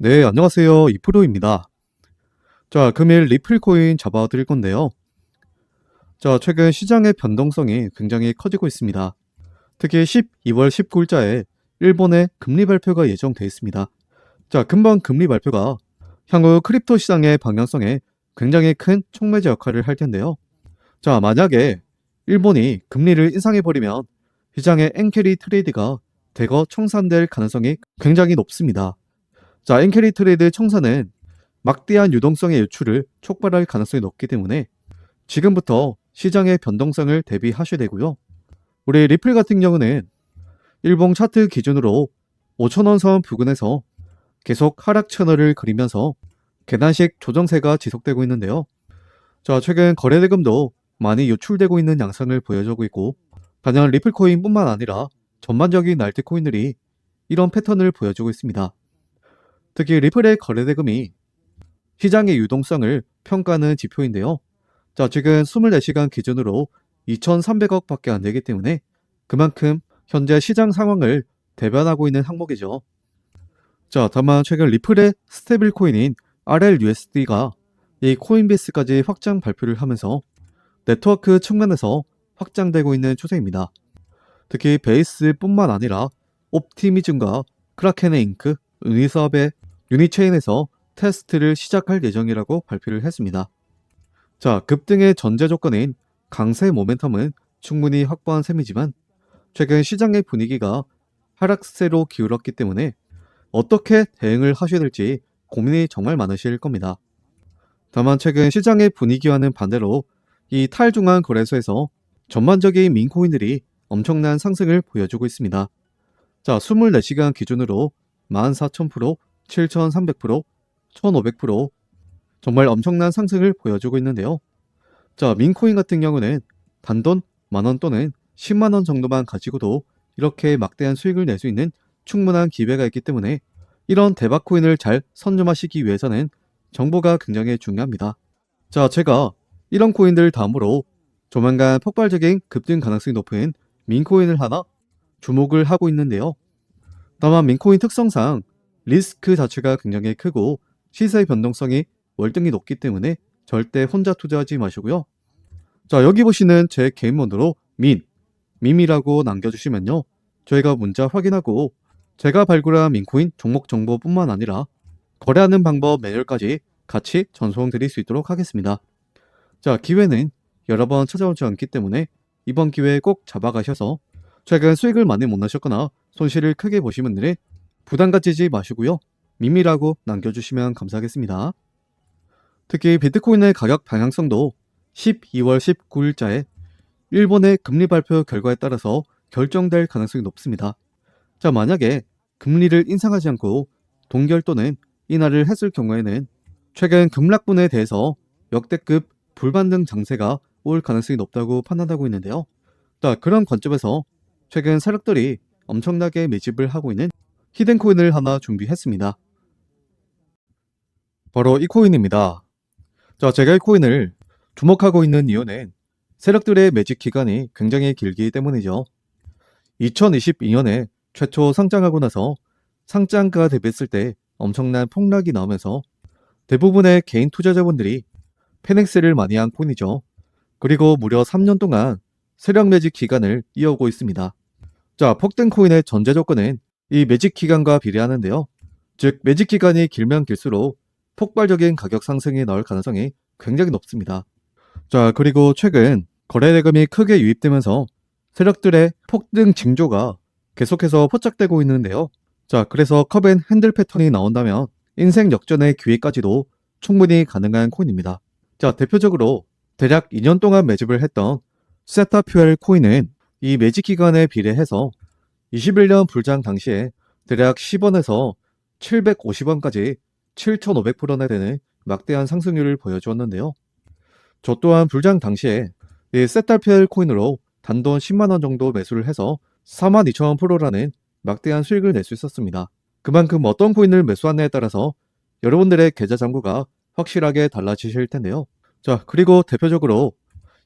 네, 안녕하세요. 이프로입니다. 자, 금일 리플 코인 잡아드릴 건데요. 자, 최근 시장의 변동성이 굉장히 커지고 있습니다. 특히 12월 19일자에 일본의 금리 발표가 예정돼 있습니다. 자, 금방 금리 발표가 향후 크립토 시장의 방향성에 굉장히 큰 촉매제 역할을 할 텐데요. 자, 만약에 일본이 금리를 인상해버리면 시장의 엔캐리 트레이드가 대거 청산될 가능성이 굉장히 높습니다. 자, 엔캐리 트레이드 청산은 막대한 유동성의 유출을 촉발할 가능성이 높기 때문에 지금부터 시장의 변동성을 대비하셔야 되고요. 우리 리플 같은 경우는 일봉 차트 기준으로 5천원 선 부근에서 계속 하락 채널을 그리면서 계단식 조정세가 지속되고 있는데요. 자, 최근 거래대금도 많이 유출되고 있는 양상을 보여주고 있고 단연 리플 코인뿐만 아니라 전반적인 알트 코인들이 이런 패턴을 보여주고 있습니다. 특히 리플의 거래대금이 시장의 유동성을 평가하는 지표인데요. 자, 지금 24시간 기준으로 2,300억 밖에 안 되기 때문에 그만큼 현재 시장 상황을 대변하고 있는 항목이죠. 자, 다만 최근 리플의 스테이블 코인인 RLUSD가 이 코인베이스까지 확장 발표를 하면서 네트워크 측면에서 확장되고 있는 추세입니다. 특히 베이스뿐만 아니라 옵티미즘과 크라켄의 잉크, 유니스업의 유니체인에서 테스트를 시작할 예정이라고 발표를 했습니다. 자, 급등의 전제 조건인 강세 모멘텀은 충분히 확보한 셈이지만 최근 시장의 분위기가 하락세로 기울었기 때문에 어떻게 대응을 하셔야 될지 고민이 정말 많으실 겁니다. 다만 최근 시장의 분위기와는 반대로 이 탈중앙 거래소에서 전반적인 민코인들이 엄청난 상승을 보여주고 있습니다. 자, 24시간 기준으로 14,000%, 7,300%, 1,500% 정말 엄청난 상승을 보여주고 있는데요. 자, 민코인 같은 경우는 단돈 만원 또는 10만원 정도만 가지고도 이렇게 막대한 수익을 낼 수 있는 충분한 기회가 있기 때문에 이런 대박 코인을 잘 선점하시기 위해서는 정보가 굉장히 중요합니다. 자, 제가 이런 코인들 다음으로 조만간 폭발적인 급등 가능성이 높은 민코인을 하나 주목을 하고 있는데요. 다만 민코인 특성상 리스크 자체가 굉장히 크고 시세의 변동성이 월등히 높기 때문에 절대 혼자 투자하지 마시고요. 자, 여기 보시는 제 개인 번호로 민, 밈이라고 남겨주시면요. 저희가 문자 확인하고 제가 발굴한 민코인 종목 정보뿐만 아니라 거래하는 방법 매뉴얼까지 같이 전송 드릴 수 있도록 하겠습니다. 자, 기회는 여러 번 찾아오지 않기 때문에 이번 기회에 꼭 잡아가셔서 최근 수익을 많이 못 나셨거나 손실을 크게 보신 분들은 부담 가지지 마시고요. 미미라고 남겨주시면 감사하겠습니다. 특히 비트코인의 가격 방향성도 12월 19일자에 일본의 금리 발표 결과에 따라서 결정될 가능성이 높습니다. 자, 만약에 금리를 인상하지 않고 동결 또는 인하를 했을 경우에는 최근 급락분에 대해서 역대급 불반등 장세가 올 가능성이 높다고 판단하고 있는데요. 자, 그런 관점에서 최근 세력들이 엄청나게 매집을 하고 있는 히든 코인을 하나 준비했습니다. 바로 이 코인입니다. 자, 제가 이 코인을 주목하고 있는 이유는 세력들의 매집 기간이 굉장히 길기 때문이죠. 2022년에 최초 상장하고 나서 상장가 대비했을 때 엄청난 폭락이 나오면서 대부분의 개인 투자자분들이 페넥스를 많이 한 코인이죠. 그리고 무려 3년 동안 세력 매집 기간을 이어오고 있습니다. 자, 폭등 코인의 전제 조건은 이 매집 기간과 비례하는데요. 즉, 매집 기간이 길면 길수록 폭발적인 가격 상승이 나올 가능성이 굉장히 높습니다. 자, 그리고 최근 거래대금이 크게 유입되면서 세력들의 폭등 징조가 계속해서 포착되고 있는데요. 자, 그래서 컵앤 핸들 패턴이 나온다면 인생 역전의 기회까지도 충분히 가능한 코인입니다. 자, 대표적으로 대략 2년 동안 매집을 했던 세타 퓨엘 코인은 이 매집 기간에 비례해서 21년 불장 당시에 대략 10원에서 750원까지 7,500%나 되는 막대한 상승률을 보여주었는데요. 저 또한 불장 당시에 이 세타퓨엘 코인으로 단돈 10만원 정도 매수를 해서 42,000%라는 막대한 수익을 낼 수 있었습니다. 그만큼 어떤 코인을 매수하느냐에 따라서 여러분들의 계좌 잔고가 확실하게 달라지실 텐데요. 자, 그리고 대표적으로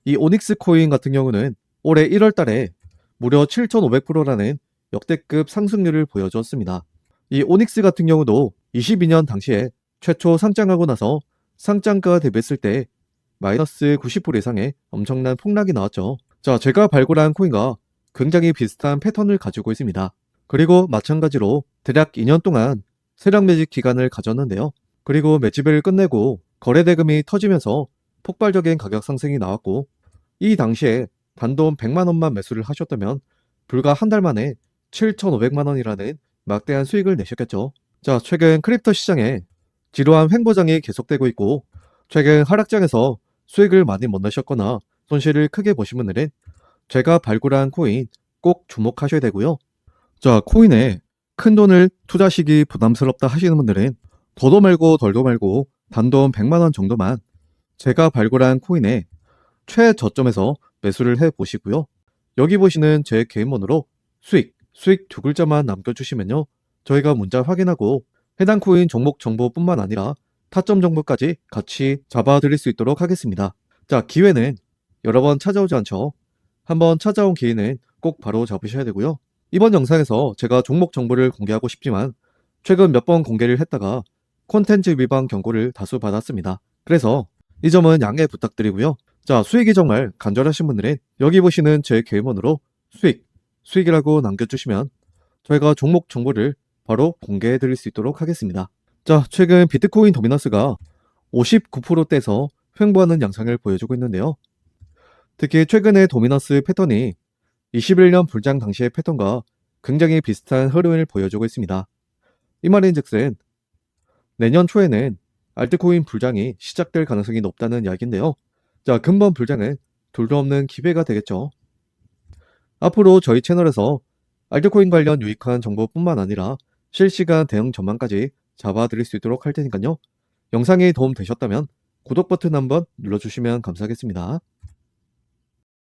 이 오닉스 코인 같은 경우는 올해 1월 달에 무려 7,500%라는 역대급 상승률을 보여주었습니다. 이 오닉스 같은 경우도 22년 당시에 최초 상장하고 나서 상장가 대비했을 때 마이너스 90% 이상의 엄청난 폭락이 나왔죠. 자, 제가 발굴한 코인과 굉장히 비슷한 패턴을 가지고 있습니다. 그리고 마찬가지로 대략 2년 동안 세력 매집 기간을 가졌는데요. 그리고 매집을 끝내고 거래 대금이 터지면서 폭발적인 가격 상승이 나왔고 이 당시에 단돈 100만 원만 매수를 하셨다면 불과 한 달 만에 7,500만 원이라는 막대한 수익을 내셨겠죠. 자, 최근 크립토 시장에 지루한 횡보장이 계속되고 있고 최근 하락장에서 수익을 많이 못 내셨거나 손실을 크게 보신 분들은 제가 발굴한 코인 꼭 주목하셔야 되고요. 자, 코인에 큰 돈을 투자하시기 부담스럽다 하시는 분들은 더도 말고 덜도 말고 단돈 100만 원 정도만 제가 발굴한 코인에 최저점에서 매수를 해 보시고요. 여기 보시는 제 개인번호로 수익, 수익 두 글자만 남겨주시면요. 저희가 문자 확인하고 해당 코인 종목 정보뿐만 아니라 타점 정보까지 같이 잡아드릴 수 있도록 하겠습니다. 자, 기회는 여러 번 찾아오지 않죠. 한번 찾아온 기회는 꼭 바로 잡으셔야 되고요. 이번 영상에서 제가 종목 정보를 공개하고 싶지만 최근 몇 번 공개를 했다가 콘텐츠 위반 경고를 다수 받았습니다. 그래서 이 점은 양해 부탁드리고요. 자, 수익이 정말 간절하신 분들은 여기 보시는 제 개인번호로 수익, 수익이라고 남겨주시면 저희가 종목 정보를 바로 공개해 드릴 수 있도록 하겠습니다. 자, 최근 비트코인 도미너스가 59%대에서 횡보하는 양상을 보여주고 있는데요. 특히 최근의 도미너스 패턴이 21년 불장 당시의 패턴과 굉장히 비슷한 흐름을 보여주고 있습니다. 이 말인 즉슨 내년 초에는 알트코인 불장이 시작될 가능성이 높다는 이야기인데요. 자, 근본 불장은 둘도 없는 기회가 되겠죠. 앞으로 저희 채널에서 알트코인 관련 유익한 정보뿐만 아니라 실시간 대응 전망까지 잡아드릴 수 있도록 할 테니까요. 영상이 도움 되셨다면 구독 버튼 한번 눌러주시면 감사하겠습니다.